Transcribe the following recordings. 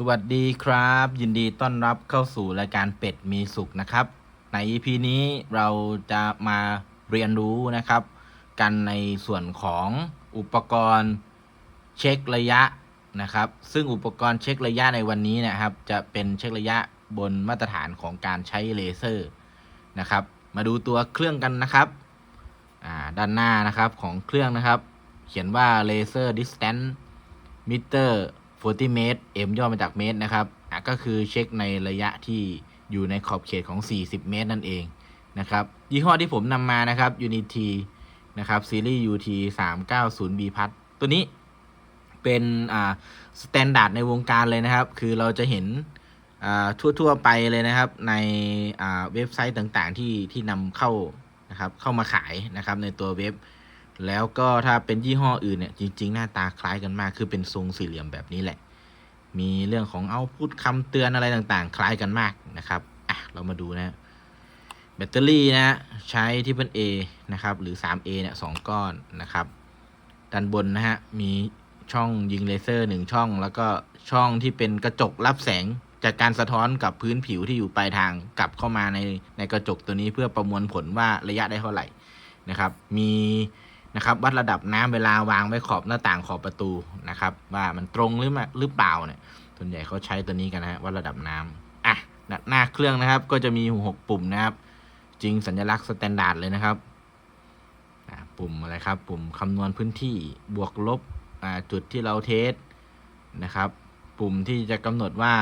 สวัสดีครับ ยินดีต้อนรับเข้าสู่รายการเป็ดมีสุขนะครับ ใน EP นี้เราจะมาเรียนรู้นะครับ กันในส่วนของอุปกรณ์เช็คระยะนะครับ ซึ่งอุปกรณ์เช็คระยะในวันนี้นะครับ จะเป็นเช็คระยะบนมาตรฐานของการใช้เลเซอร์นะครับ มาดูตัวเครื่องกันนะครับด้านหน้านะครับของเครื่องนะครับ เขียนว่า laser distance meter 40 เมตร m ย่อมาจากเมตรนะครับก็คือเช็คในระยะที่อยู่ในขอบเขตของ 40 เมตร นั่นเองนะครับยี่ห้อที่ผมนำมานะครับ Unity นะครับซีรีส์ UT 390 B พัทตัวนี้เป็นอ่าสแตนดาร์ดในวงการเลยนะครับ คือเราจะเห็นอ่าทั่วๆไปเลยนะครับ ในอ่าเว็บไซต์ต่างๆที่ที่นำเข้านะครับเข้ามาขายนะครับในตัวเว็บ แล้วก็ถ้าเป็นยี่ห้ออื่นเนี่ยจริง ๆ หน้าตาคล้ายกันมาก คือเป็นทรงสี่เหลี่ยมแบบนี้แหละ มีเรื่องของเอาพูดคำเตือนอะไรต่างๆ คล้ายกันมากนะครับอะเรามาดูนะแบตเตอรี่นะใช้ที่เป็น A นะครับหรือ 3A เนี่ยสองก้อนนะครับด้านบนนะฮะมีช่องยิงเลเซอร์หนึ่งช่อง แล้วก็ช่องที่เป็นกระจกรับแสงจากการสะท้อนกับพื้นผิวที่อยู่ปลายทางกลับเข้ามาในในกระจกตัวนี้เพื่อประมวลผลว่าระยะได้เท่าไหร่นะครับ มี นะครับวัดระดับน้ำเวลาวางไว้ขอบหน้าต่างขอบประตูนะครับ ว่ามันตรงหรือไม่หรือเปล่าเนี่ยส่วนใหญ่เขาใช้ตัวนี้กันนะฮะวัดระดับน้ำอะหน้าหน้าเครื่องนะครับ ก็จะมีหกปุ่มนะครับ จริงสัญลักษณ์สแตนดาร์ดเลยนะครับปุ่มอะไรครับ ปุ่มคำนวณพื้นที่บวกลบจุดที่เราเทสนะครับ ปุ่มที่จะกำหนดว่า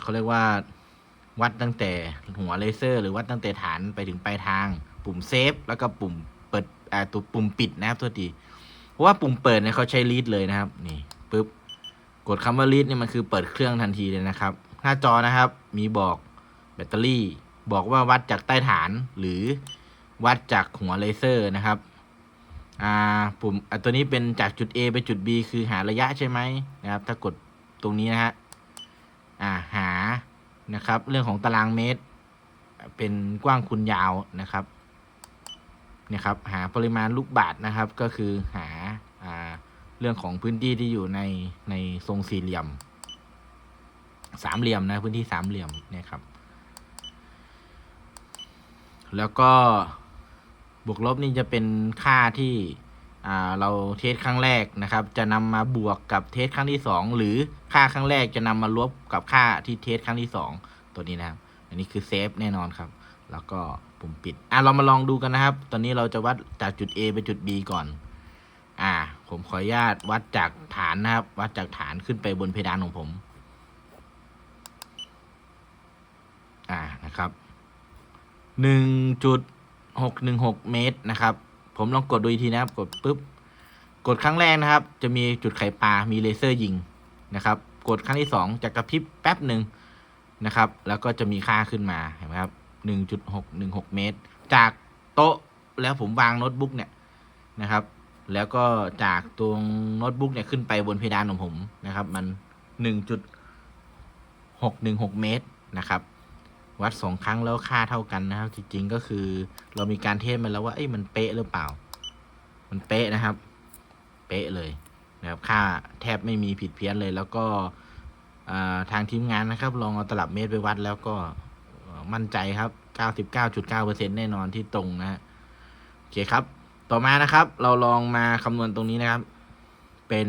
เขาเรียกว่าวัดตั้งแต่หัวเลเซอร์ หรือวัดตั้งแต่ฐานไปถึงปลายทาง ปุ่มเซฟแล้วก็ปุ่มเปิดอ่าตัวปุ่มปิดนะครับตัวทีเพราะว่าปุ่มเปิดเนี่ยเขาใช้ลีดเลยนะครับ นี่ปึ๊บกดคำว่า read นี่ยมันคือเปิดเครื่องทันทีเลยนะครับ หน้าจอนะครับ มีบอกแบตเตอรี่ บอกว่าวัดจากใต้ฐานหรือวัดจากหัวเลเซอร์นะครับอ่าปุ่มอะตัวนี้เป็นจากจุด A ไปจุด B คือหาระยะใช่ไหมนะครับ ถ้ากดตรงนี้นะฮะอ่าหานะครับ เรื่องของตารางเมตร เป็นกว้างคูณยาวนะครับ นี่ยครับหาปริมาณลูกบาศก์นะครับ ก็คือหาอาเรื่องของพื้นที่ที่อยู่ในในทรงสี่เหลี่ยม สามเหลี่ยมนะพื้นที่สามเหลี่ยมเนี่ยครับ แล้วก็บวกลบนี่จะเป็นค่าที่เราเทสครั้งแรกนะครับ จะนำมาบวกกับเทสครั้งที่สองหรือค่าครั้งแรกจะนำมาลบกับค่าที่เทสครั้งที่สองตัวนี้นะครับ อันนี้คือเซฟแน่นอนครับ แล้วก็ ปุ่มปิด อะเรามาลองดูกันนะครับ ตอนนี้เราจะวัดจากจุด A ไปจุด B ก่อน อ่า ผมขออนุญาตวัดจากฐานนะครับ วัดจากฐานขึ้นไปบนเพดานของผม อ่านะครับหนึ่งจุดหกหนึ่งหกเมตรนะครับ ผมลองกดดูอีกทีนะครับ กดปุ๊บ กดครั้งแรกนะครับ จะมีจุดไข่ปลา มีเลเซอร์ยิงนะครับ กดครั้งที่สองจะกระพริบแป๊บหนึ่งนะครับ แล้วก็จะมีค่าขึ้นมา เห็นไหมครับ หนึ่งจุดหกหนึ่งหกเมตร จากโต๊ะแล้วผมวางโน้ตบุ๊กเนี่ยนะครับ แล้วก็จากตรงโน้ตบุ๊กเนี่ยขึ้นไปบนเพดานของผมนะครับ มันหนึ่งจุดหกหนึ่งหกเมตรนะครับ วัดสองครั้งแล้วค่าเท่ากันนะครับ จริง ๆ ก็คือเรามีการเทสมาแล้วว่าเอ้ยมันเป๊ะหรือเปล่า มันเป๊ะนะครับ เป๊ะเลยนะครับค่าแทบไม่มีผิดเพี้ยนเลยแล้วก็ทางทีมงานนะครับ ลองเอาตลับเมตรไปวัดแล้วก็ มั่นใจครับ 99.9%แน่นอนที่ตรงนะฮะโอเคครับ ต่อมานะครับ เราลองมาคำนวณตรงนี้นะครับ เป็น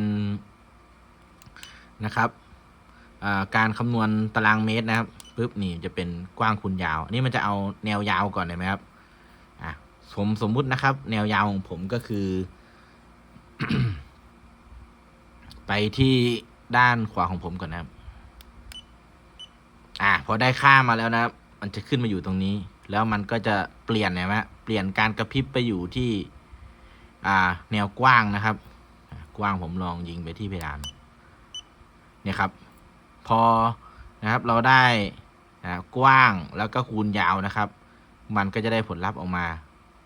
นะครับอ่าการคำนวณตารางเมตรนะครับปุ๊บนี่จะเป็นกว้างคูณยาวอันนี้มันจะเอาแนวยาวก่อนเลยไหมครับอะผมสมมุตินะครับ แนวยาวของผมก็คือ ไปที่ด้านขวาของผมก่อนนะครับ อะพอได้ค่ามาแล้วนะครับ มันจะขึ้นมาอยู่ตรงนี้ แล้วมันก็จะเปลี่ยนเห็นไหมเปลี่ยนการกระพริบไปอยู่ที่ อ่า แนวกว้างนะครับ กว้างผมลองยิงไปที่เพดานเนี่ยครับ พอนะครับเราได้อ่ากว้างแล้วก็คูณยาวนะครับ มันก็จะได้ผลลัพธ์ออกมา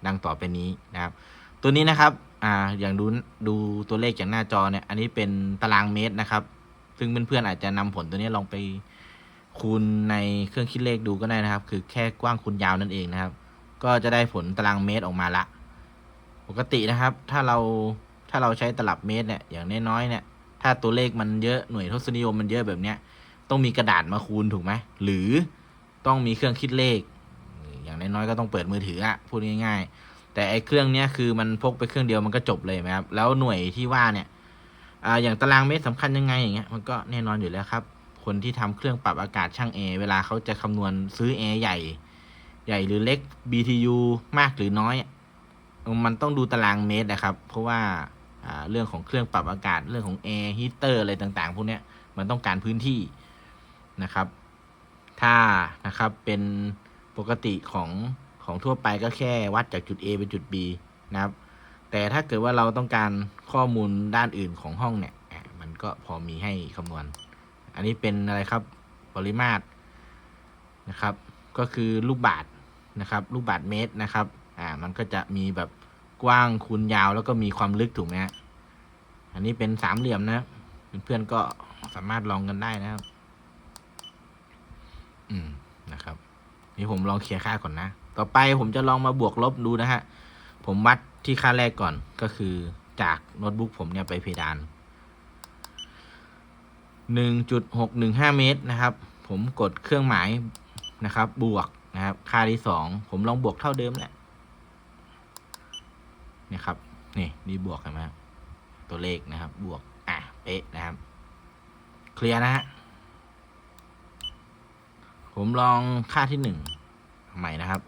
ดังต่อไปนี้นะครับ ตัวนี้นะครับอ่าอย่างดูดูตัวเลขจากหน้าจอเนี่ย อันนี้เป็นตารางเมตรนะครับ ซึ่งเพื่อนๆอาจจะนำผลตัวนี้ลองไป คูณในเครื่องคิดเลขดูก็ได้นะครับ คือแค่กว้างคูณยาวนั่นเองนะครับ ก็จะได้ผลตารางเมตรออกมาละ ปกตินะครับ ถ้าเราถ้าเราใช้ตลับเมตรเนี่ยอย่างน้อยๆเนี่ย ถ้าตัวเลขมันเยอะหน่วยทศนิยมมันเยอะแบบเนี้ย ต้องมีกระดาษมาคูณถูกไหมหรือต้องมีเครื่องคิดเลข อย่างน้อยๆก็ต้องเปิดมือถืออะพูดง่ายๆ แต่ไอ้เครื่องเนี้ยคือมันพกไปเครื่องเดียวมันก็จบเลยไหมครับแล้วหน่วยที่ว่าเนี่ยอ่าอย่างตารางเมตรสำคัญยังไงอย่างเงี้ยมันก็แน่นอนอยู่แล้วครับ คนที่ทำเครื่องปรับอากาศช่างแอร์เวลาเขาจะคำนวณซื้อแอร์ใหญ่ ใหญ่หรือเล็ก BTU มากหรือน้อย มันต้องดูตารางเมตรนะครับ เพราะว่าเรื่องของเครื่องปรับอากาศเรื่องของแอร์ฮีเตอร์อะไรต่างๆพวกนี้มันต้องการพื้นที่นะครับ ถ้านะครับเป็นปกติของของทั่วไปก็แค่วัดจากจุด A ไปจุด B นะครับ แต่ถ้าเกิดว่าเราต้องการข้อมูลด้านอื่นของห้องเนี่ย มันก็พอมีให้คำนวณ อันนี้เป็นอะไรครับปริมาตรนะครับ ก็คือลูกบาทนะครับ ลูกบาทเมตรนะครับ อ่า มันก็จะมีแบบกว้างคูณยาวแล้วก็มีความลึกถูกไหมฮะอันนี้เป็นสามเหลี่ยมนะเพื่อนๆก็สามารถลองกันได้นะครับ อืมนะครับ นี่ผมลองเคลียร์ค่าก่อนนะ ต่อไปผมจะลองมาบวกลบดูนะฮะ ผมวัดที่ค่าแรกก่อนก็คือจากโน้ตบุ๊กผมเนี่ยไปเพดาน 1.615 เมตรนะครับ ผมกดเครื่องหมายนะครับ บวกนะครับ ค่าที่สองผมลองบวกเท่าเดิมแหละนี่ครับ นี่นี่บวกเห็นไหมครับตัวเลขนะครับ บวก อะ เป๊ะนะครับ เคลียร์นะฮะ ผมลองค่าที่หนึ่งใหม่นะครับ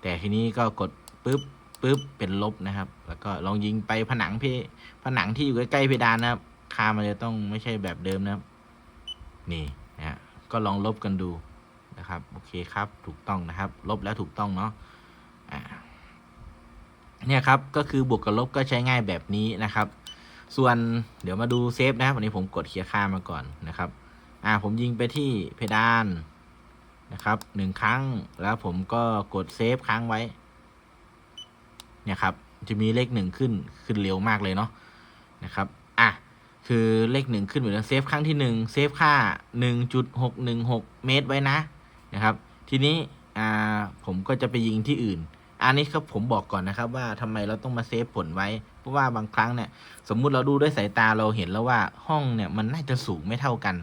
แต่ทีนี้ก็กดปุ๊บปุ๊บเป็นลบนะครับ แล้วก็ลองยิงไปผนังเพผนังที่อยู่ใกล้ๆเพดานนะครับ ค่ามันจะต้องไม่ใช่แบบเดิมนะครับ นี่นะก็ลองลบกันดูนะครับ โอเคครับถูกต้องนะครับ ลบแล้วถูกต้องเนาะเนี่ยครับก็คือบวกกับลบก็ใช้ง่ายแบบนี้นะครับ ส่วนเดี๋ยวมาดูเซฟนะครับวันนี้ผมกดเคลียร์ค่ามาก่อนนะครับอ่าผมยิงไปที่เพดานนะครับหนึ่งครั้งแล้วผมก็กดเซฟค้างไว้ เนี่ยครับ จะมีเลขหนึ่งขึ้นขึ้นเร็วมากเลยเนาะนะครับ คือเลขหนึ่งขึ้นเหมือนเซฟครั้งที่หนึ่งเซฟค่าหนึ่งจุดหกหนึ่งหกเมตรไว้นะนะครับ ทีนี้อ่าผมก็จะไปยิงที่อื่น อันนี้ครับผมบอกก่อนนะครับว่าทำไมเราต้องมาเซฟผลไว้ เพราะว่าบางครั้งเนี่ยสมมุติเราดูด้วยสายตาเราเห็นแล้วว่าห้องเนี่ยมันน่าจะสูงไม่เท่ากัน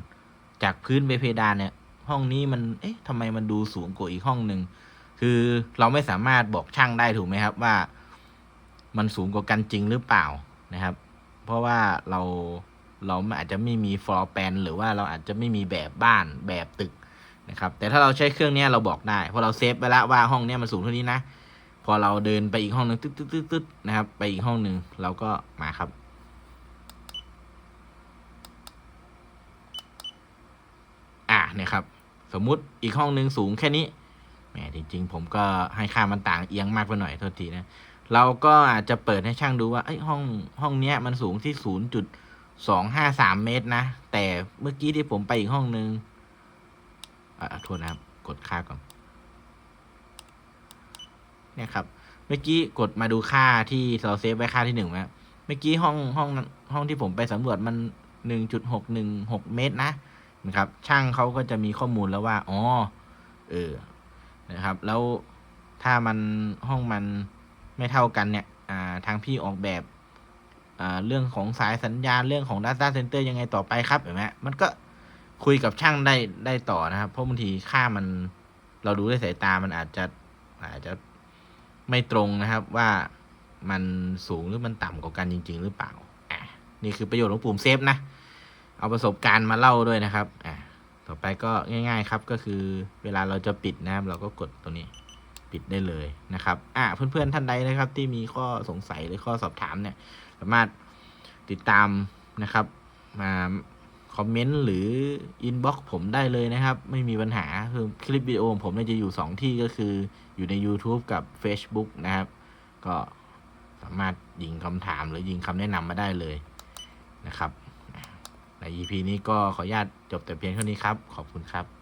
จากพื้นไปเพดานเนี่ยห้องนี้มันเอ๊ะทำไมมันดูสูงกว่าอีกห้องหนึ่งคือเราไม่สามารถบอกช่างได้ถูกไหมครับว่า มันสูงกว่ากันจริงหรือเปล่านะครับ เพราะว่าเรา เราอาจจะไม่มีฟลอร์แปนหรือว่าเราอาจจะไม่มีแบบบ้านแบบตึกนะครับ แต่ถ้าเราใช้เครื่องนี้เราบอกได้ เพราะเราเซฟไปแล้วว่าห้องนี้มันสูงเท่านี้นะ พอเราเดินไปอีกห้องหนึ่งตึ๊ดตึ๊ดตึ๊ดตึ๊ดนะครับ ไปอีกห้องหนึ่งเราก็มาครับ อะเนี่ยครับ สมมุติอีกห้องหนึ่งสูงแค่นี้แหมจริง ๆ ผมก็ให้ค่ามันต่างเอียงมากไปหน่อยโทษทีนะ เราก็อาจจะเปิดให้ช่างดูว่าไอ้ห้องห้องเนี้ยมันสูงที่ศูนย์จุด สองห้าสามเมตรนะ แต่เมื่อกี้ที่ผมไปอีกห้องหนึ่งอ่าโทษนะครับ กดค่าก่อน เนี่ยครับ เมื่อกี้กดมาดูค่าที่เราเซฟไว้ค่าที่หนึ่งนะเมื่อกี้ห้องห้องห้องที่ผมไปสำรวจมันหนึ่งจุดหกหนึ่งหกเมตรนะนะครับ ช่างเขาก็จะมีข้อมูลแล้วว่าอ๋อเออนะครับ แล้วถ้ามันห้องมันไม่เท่ากันเนี่ย อ่า ทางพี่ออกแบบ เรื่องของสายสัญญาณเรื่องของ Data Center ยังไงต่อไปครับเห็นไหมมันก็คุยกับช่างได้ได้ต่อนะครับ เพราะบางทีค่ามันเราดูด้วยสายตามันอาจจะอาจจะไม่ตรงนะครับว่ามันสูงหรือมันต่ำกว่ากันจริง ๆ หรือเปล่าอะนี่คือประโยชน์ของปุ่มเซฟนะ เอาประสบการณ์มาเล่าด้วยนะครับอะต่อไปก็ง่าย ๆครับก็คือเวลาเราจะปิดนะครับ เราก็กดตัวนี้ปิดได้เลยนะครับ อะเพื่อนๆท่านใดนะครับ ที่มีข้อสงสัยหรือข้อสอบถามเนี่ย สามารถติดตามนะครับมาคอมเมนต์หรืออินบ็อกซ์ผมได้เลยนะครับ ไม่มีปัญหาคือคลิปวิดีโอของผมเนี่ยจะอยู่ 2 ที่ก็คืออยู่ใน YouTube กับ Facebook นะครับ ก็สามารถยิงคำถามหรือยิงคำแนะนำมาได้เลยนะครับ ใน EP นี้ก็ขออนุญาตจบแต่เพียงเท่านี้ครับ ขอบคุณครับ